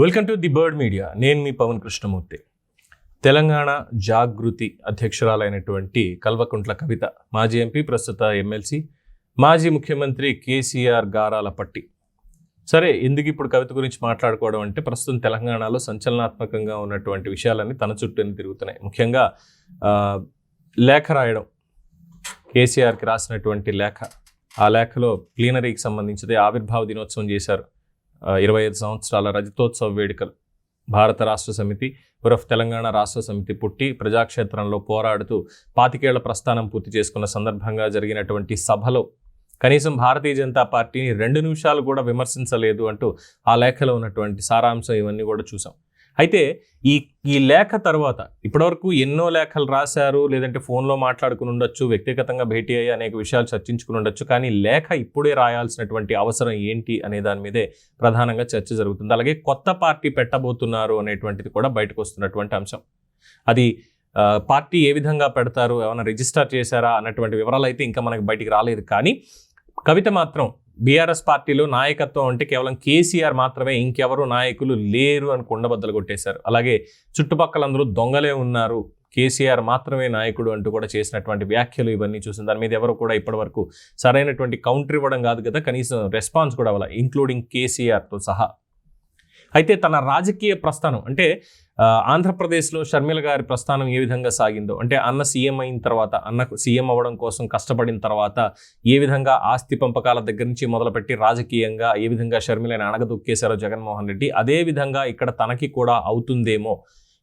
Welcome to the Bird Media నేను మీ పవన్ కృష్ణమూర్తి. తెలంగాణ జాగృతి అధ్యక్షురాలైనటువంటి కల్వకుంట్ల కవిత మాజీ ఎంపీ ప్రస్తుత ఎమ్మెల్సీ మాజీ ముఖ్యమంత్రి కేసీఆర్ గారాల పట్టి సరే ఎందుకు ఇప్పుడు కవిత గురించి మాట్లాడుకోవడం అంటే ప్రస్తుతం తెలంగాణలో సంచలనాత్మకంగా ఉన్నటువంటి విషయాలన్నీ తన చుట్టూనే తిరుగుతున్నాయి. ముఖ్యంగా లేఖ రాయడం. కేసీఆర్కి రాసినటువంటి లేఖ. ఆ లేఖలో ప్లీనరీకి సంబంధించింది ఆవిర్భావ దినోత్సవం చేశారు. ఇరవై ఐదు సంవత్సరాల రజతోత్సవ వేడుకలు భారత రాష్ట్ర సమితి ఉరఫ్ తెలంగాణ రాష్ట్ర సమితి పుట్టి ప్రజాక్షేత్రంలో పోరాడుతూ పాతికేళ్ళ ప్రస్థానం పూర్తి చేసుకున్న సందర్భంగా జరిగినటువంటి సభలో కనీసం భారతీయ జనతా పార్టీని రెండు నిమిషాలు కూడా విమర్శించలేదు అంటూ ఆ లేఖలో ఉన్నటువంటి సారాంశం ఇవన్నీ కూడా చూసాం. అయితే ఈ ఈ లేఖ తర్వాత ఇప్పటివరకు ఎన్నో లేఖలు రాశారు లేదంటే ఫోన్లో మాట్లాడుకుని ఉండొచ్చు వ్యక్తిగతంగా భేటీ అయ్యి అనేక విషయాలు చర్చించుకుని ఉండొచ్చు కానీ లేఖ ఇప్పుడే రాయాల్సినటువంటి అవసరం ఏంటి అనే దాని మీదే ప్రధానంగా చర్చ జరుగుతుంది. అలాగే కొత్త పార్టీ పెట్టబోతున్నారు అనేటువంటిది కూడా బయటకు వస్తున్నటువంటి అంశం. అది పార్టీ ఏ విధంగా పెడతారు ఏమైనా రిజిస్టర్ చేశారా అన్నటువంటి వివరాలు అయితే ఇంకా మనకి బయటికి రాలేదు. కానీ కవిత మాత్రం బీఆర్ఎస్ పార్టీలో నాయకత్వం అంటే కేవలం కేసీఆర్ మాత్రమే ఇంకెవరు నాయకులు లేరు అని కుండబద్దలు కొట్టేశారు. అలాగే చుట్టుపక్కల అందరూ దొంగలే ఉన్నారు. కేసీఆర్ మాత్రమే నాయకుడు అంటూ కూడా చేసినటువంటి వ్యాఖ్యలు ఇవన్నీ చూసిన దాని మీద ఎవరు కూడా ఇప్పటివరకు సరైనటువంటి కౌంటర్ ఇవ్వడం కాదు కదా. కనీసం రెస్పాన్స్ కూడా అవ్వాలి ఇంక్లూడింగ్ కేసీఆర్తో సహా. అయితే తన రాజకీయ ప్రస్థానం అంటే ఆంధ్రప్రదేశ్లో షర్మిల గారి ప్రస్థానం ఏ విధంగా సాగిందో అంటే అన్న సీఎం అయిన తర్వాత అన్నకు సీఎం అవ్వడం కోసం కష్టపడిన తర్వాత ఏ విధంగా ఆస్తి పంపకాల దగ్గర నుంచి మొదలుపెట్టి రాజకీయంగా ఏ విధంగా షర్మిలని అణగదొక్కేశారో జగన్మోహన్ రెడ్డి అదే విధంగా ఇక్కడ తనకి కూడా అవుతుందేమో.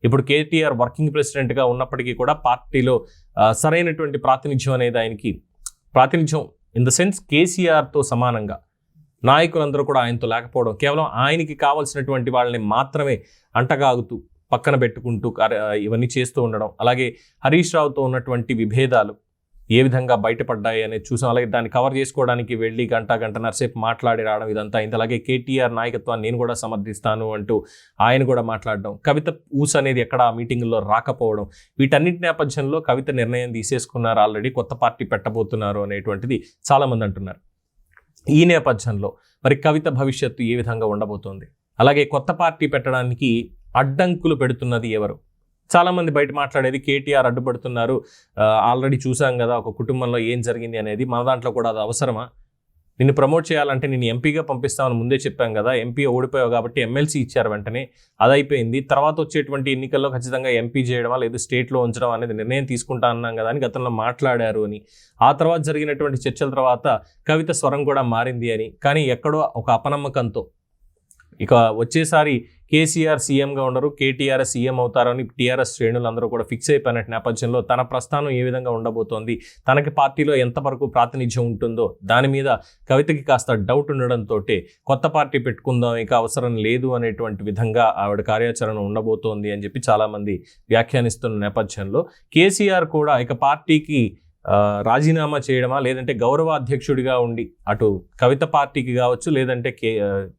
ఇప్పుడు కేటీఆర్ వర్కింగ్ ప్రెసిడెంట్గా ఉన్నప్పటికీ కూడా పార్టీలో సరైనటువంటి ప్రాతినిధ్యం అనేది ఆయనకి ప్రాతినిధ్యం ఇన్ ద సెన్స్ కేసీఆర్తో సమానంగా నాయకులందరూ కూడా ఆయనతో లేకపోవడం కేవలం ఆయనకి కావాల్సినటువంటి వాళ్ళని మాత్రమే అంటగాగుతూ పక్కన పెట్టుకుంటూ కార్య- ఇవన్నీ చేస్తూ ఉండడం అలాగే హరీష్ రావుతో ఉన్నటువంటి విభేదాలు ఏ విధంగా బయటపడ్డాయి అనేది చూసాం. అలాగే దాన్ని కవర్ చేసుకోవడానికి వెళ్ళి గంట గంటన్నర సేపు మాట్లాడి రావడం ఇదంతా అయింది. అలాగే కేటీఆర్ నాయకత్వాన్ని నేను కూడా సమర్థిస్తాను అంటూ ఆయన కూడా మాట్లాడడం కవిత ఊస్ అనేది ఎక్కడ ఆ మీటింగ్లో రాకపోవడం వీటన్నిటి నేపథ్యంలో కవిత నిర్ణయం తీసేసుకున్నారు. ఆల్రెడీ కొత్త పార్టీ పెట్టబోతున్నారు అనేటువంటిది చాలామంది అంటున్నారు. ఈ నేపథ్యంలో మరి కవిత భవిష్యత్తు ఏ విధంగా ఉండబోతోంది? అలాగే కొత్త పార్టీ పెట్టడానికి అడ్డంకులు పెడుతున్నది ఎవరు? చాలామంది బయట మాట్లాడేది కేటీఆర్ అడ్డుపడుతున్నారు. ఆల్రెడీ చూసాం కదా ఒక కుటుంబంలో ఏం జరిగింది అనేది మన దాంట్లో కూడా అది అవసరమా? నిన్ను ప్రమోట్ చేయాలంటే నేను ఎంపీగా పంపిస్తామని ముందే చెప్పాం కదా ఎంపీ ఓడిపోయావు కాబట్టి ఎమ్మెల్సీ ఇచ్చారు వెంటనే. అది అయిపోయింది. తర్వాత వచ్చేటువంటి ఎన్నికల్లో ఖచ్చితంగా ఎంపీ చేయడమా లేదు స్టేట్లో ఉంచడం అనేది నిర్ణయం తీసుకుంటా అన్నాం కదా అని గతంలో మాట్లాడారు అని. ఆ తర్వాత జరిగినటువంటి చర్చల తర్వాత కవిత స్వరం కూడా మారింది అని. కానీ ఎక్కడో ఒక అపనమ్మకంతో ఇక వచ్చేసారి కేసీఆర్ సీఎంగా ఉండరు కేటీఆర్ సీఎం అవుతారని టీఆర్ఎస్ శ్రేణులు అందరూ కూడా ఫిక్స్ అయిపోయిన నేపథ్యంలో తన ప్రస్థానం ఏ విధంగా ఉండబోతోంది తనకి పార్టీలో ఎంతవరకు ప్రాతినిధ్యం ఉంటుందో దాని మీద కవితకి కాస్త డౌట్ ఉండడంతో కొత్త పార్టీ పెట్టుకుందాం ఇక అవసరం లేదు అనేటువంటి విధంగా ఆవిడ కార్యాచరణ ఉండబోతోంది అని చెప్పి చాలామంది వ్యాఖ్యానిస్తున్న నేపథ్యంలో కేసీఆర్ కూడా ఇక పార్టీకి రాజీనామా చేయడమా లేదంటే గౌరవ అధ్యక్షుడిగా ఉండి అటు కవిత పార్టీకి కావచ్చు లేదంటే కే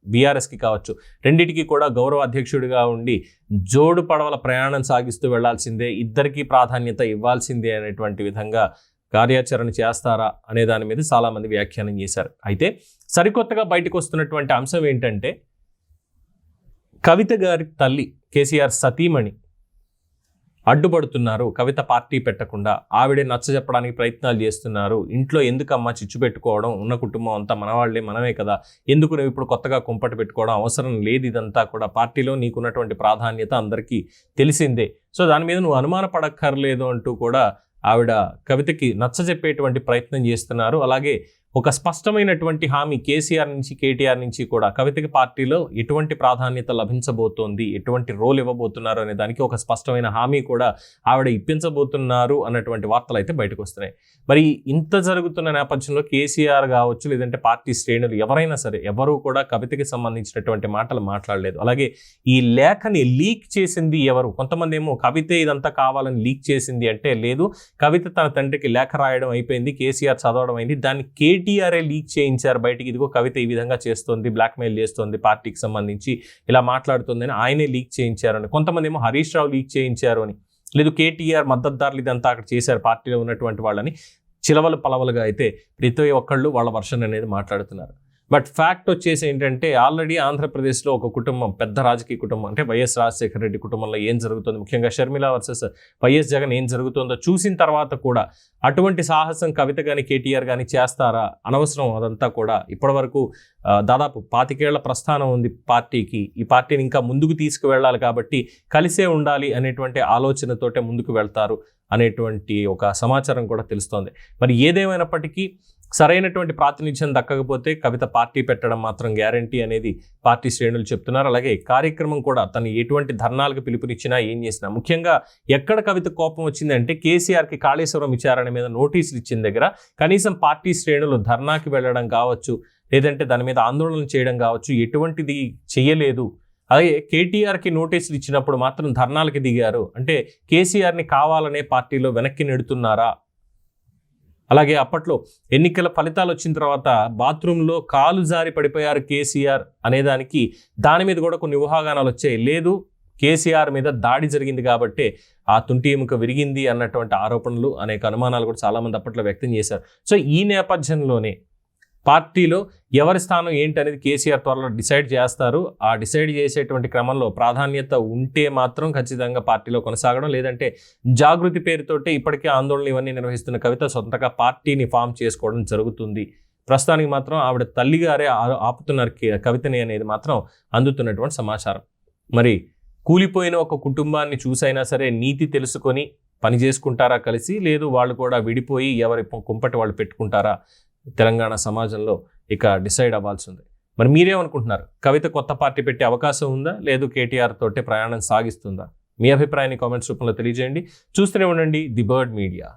బీఆర్ఎస్కి కావచ్చు రెండిటికి కూడా గౌరవ అధ్యక్షుడిగా ఉండి జోడు పడవల ప్రయాణం సాగిస్తూ వెళ్ళాల్సిందే ఇద్దరికీ ప్రాధాన్యత ఇవ్వాల్సిందే అనేటువంటి విధంగా కార్యాచరణ చేస్తారా అనే దాని మీద చాలామంది వ్యాఖ్యానం చేశారు. అయితే సరికొత్తగా బయటకు వస్తున్నటువంటి అంశం ఏంటంటే కవిత గారి తల్లి కేసీఆర్ సతీమణి అడ్డుపడుతున్నారు కవిత పార్టీ పెట్టకుండా. ఆవిడే నచ్చ చెప్పడానికి ప్రయత్నాలు చేస్తున్నారు. ఇంట్లో ఎందుకమ్మా చిచ్చు పెట్టుకోవడం? ఉన్న కుటుంబం అంతా మనవాళ్ళే మనమే కదా. ఎందుకు నువ్వు ఇప్పుడు కొత్తగా కుంపటి పెట్టుకోవడం అవసరం లేదు ఇదంతా కూడా? పార్టీలో నీకున్నటువంటి ప్రాధాన్యత అందరికీ తెలిసిందే. సో దాని మీద నువ్వు అనుమానపడక్కర్లేదు అంటూ కూడా ఆవిడ కవితకి నచ్చ చెప్పేటువంటి ప్రయత్నం చేస్తున్నారు. అలాగే ఒక స్పష్టమైనటువంటి హామీ కేసీఆర్ నుంచి కేటీఆర్ నుంచి కూడా కవితకి పార్టీలో ఎటువంటి ప్రాధాన్యత లభించబోతోంది ఎటువంటి రోల్ ఇవ్వబోతున్నారు అనే దానికి ఒక స్పష్టమైన హామీ కూడా ఆవిడ ఇప్పించబోతున్నారు అన్నటువంటి వార్తలు అయితే బయటకు వస్తున్నాయి. మరి ఇంత జరుగుతున్న నేపథ్యంలో కేసీఆర్ కావచ్చు లేదంటే పార్టీ శ్రేణులు ఎవరైనా సరే ఎవరు కూడా కవితకి సంబంధించినటువంటి మాటలు మాట్లాడలేదు. అలాగే ఈ లేఖని లీక్ చేసింది ఎవరు? కొంతమంది ఏమో కవిత ఇదంతా కావాలని లీక్ చేసింది అంటే లేదు కవిత తన తండ్రికి లేఖ రాయడం అయిపోయింది కేసీఆర్ చదవడం అయింది దాన్ని కేటీఆర్ఏ లీక్ చేయించారు. బయటికి ఇదిగో కవిత ఈ విధంగా చేస్తుంది బ్లాక్మెయిల్ చేస్తుంది పార్టీకి సంబంధించి ఇలా మాట్లాడుతుంది అని ఆయనే లీక్ చేయించారు అని. కొంతమంది ఏమో హరీష్ రావు లీక్ చేయించారు అని. లేదు కేటీఆర్ మద్దతుదారులు ఇదంతా అక్కడ చేశారు పార్టీలో ఉన్నటువంటి వాళ్ళని. చిలవలు పలవలుగా అయితే ప్రతి ఒక్కళ్ళు వాళ్ళ వర్షన్ అనేది మాట్లాడుతున్నారు. బట్ ఫ్యాక్ట్ వచ్చేసి ఏంటంటే ఆల్రెడీ ఆంధ్రప్రదేశ్లో ఒక కుటుంబం పెద్ద రాజకీయ కుటుంబం అంటే వైఎస్ రాజశేఖర రెడ్డి కుటుంబంలో ఏం జరుగుతుంది? ముఖ్యంగా షర్మిల వర్సెస్ వైఎస్ జగన్ ఏం జరుగుతుందో చూసిన తర్వాత కూడా అటువంటి సాహసం కవిత కానీ కేటీఆర్ కానీ చేస్తారా అనవసరం అదంతా కూడా. ఇప్పటివరకు దాదాపు పాతికేళ్ళ ప్రస్థానం ఉంది పార్టీకి. ఈ పార్టీని ఇంకా ముందుకు తీసుకువెళ్ళాలి కాబట్టి కలిసే ఉండాలి అనేటువంటి ఆలోచనతోటే ముందుకు వెళ్తారు అనేటువంటి ఒక సమాచారం కూడా తెలుస్తోంది. మరి ఏదేమైనప్పటికీ సరైనటువంటి ప్రాతినిధ్యం దక్కకపోతే కవిత పార్టీ పెట్టడం మాత్రం గ్యారంటీ అనేది పార్టీ శ్రేణులు చెప్తున్నారు. అలాగే కార్యక్రమం కూడా తను ఎటువంటి ధర్నాలకు పిలుపునిచ్చినా ఏం చేసినా. ముఖ్యంగా ఎక్కడ కవిత కోపం వచ్చిందంటే కేసీఆర్కి కాళేశ్వరం విచారణ మీద నోటీసులు ఇచ్చిన దగ్గర కనీసం పార్టీ శ్రేణులు ధర్నాకి వెళ్ళడం కావచ్చు లేదంటే దాని మీద ఆందోళన చేయడం కావచ్చు ఎటువంటిది చేయలేదు. అలాగే కేటీఆర్కి నోటీసులు ఇచ్చినప్పుడు మాత్రం ధర్నాలకి దిగారు. అంటే కేసీఆర్ని కావాలనే పార్టీలో వెనక్కి నెడుతున్నారా? అలాగే అప్పట్లో ఎన్నికల ఫలితాలు వచ్చిన తర్వాత బాత్రూంలో కాలు జారి పడిపోయారు కేసీఆర్ అనేదానికి దాని మీద కూడా కొన్ని ఊహాగానాలు వచ్చాయి. లేదు కేసీఆర్ మీద దాడి జరిగింది కాబట్టే ఆ తుంటి ఎముక విరిగింది అన్నటువంటి ఆరోపణలు అనేక అనుమానాలు కూడా చాలామంది అప్పట్లో వ్యక్తం చేశారు. సో ఈ నేపథ్యంలోనే పార్టీలో ఎవరి స్థానం ఏంటి అనేది కేసీఆర్ త్వరలో డిసైడ్ చేస్తారు. ఆ డిసైడ్ చేసేటువంటి క్రమంలో ప్రాధాన్యత ఉంటే మాత్రం ఖచ్చితంగా పార్టీలో కొనసాగడం లేదంటే జాగృతి పేరుతోటే ఇప్పటికే ఆందోళన ఇవన్నీ నిర్వహిస్తున్న కవిత సొంతగా పార్టీని ఫామ్ చేసుకోవడం జరుగుతుంది. ప్రస్తుతానికి మాత్రం ఆవిడ తల్లిగారే ఆపుతున్నారు కవితని అనేది మాత్రం అందుతున్నటువంటి సమాచారం. మరి కూలిపోయిన ఒక కుటుంబాన్ని చూసైనా సరే నీతి తెలుసుకొని పని చేసుకుంటారా కలిసి లేదు వాళ్ళు కూడా విడిపోయి ఎవరి కుంపటి వాళ్ళు పెట్టుకుంటారా? తెలంగాణ సమాజంలో ఇక డిసైడ్ అవ్వాల్సి ఉంది మరి మీరేమనుకుంటున్నారు? కవిత కొత్త పార్టీ పెట్టే అవకాశం ఉందా? లేదు కేటీఆర్ తోటే ప్రయాణం సాగిస్తుందా? మీ అభిప్రాయాన్ని కామెంట్స్ రూపంలో తెలియజేయండి. చూస్తూనే ఉండండి ది బర్డ్ మీడియా.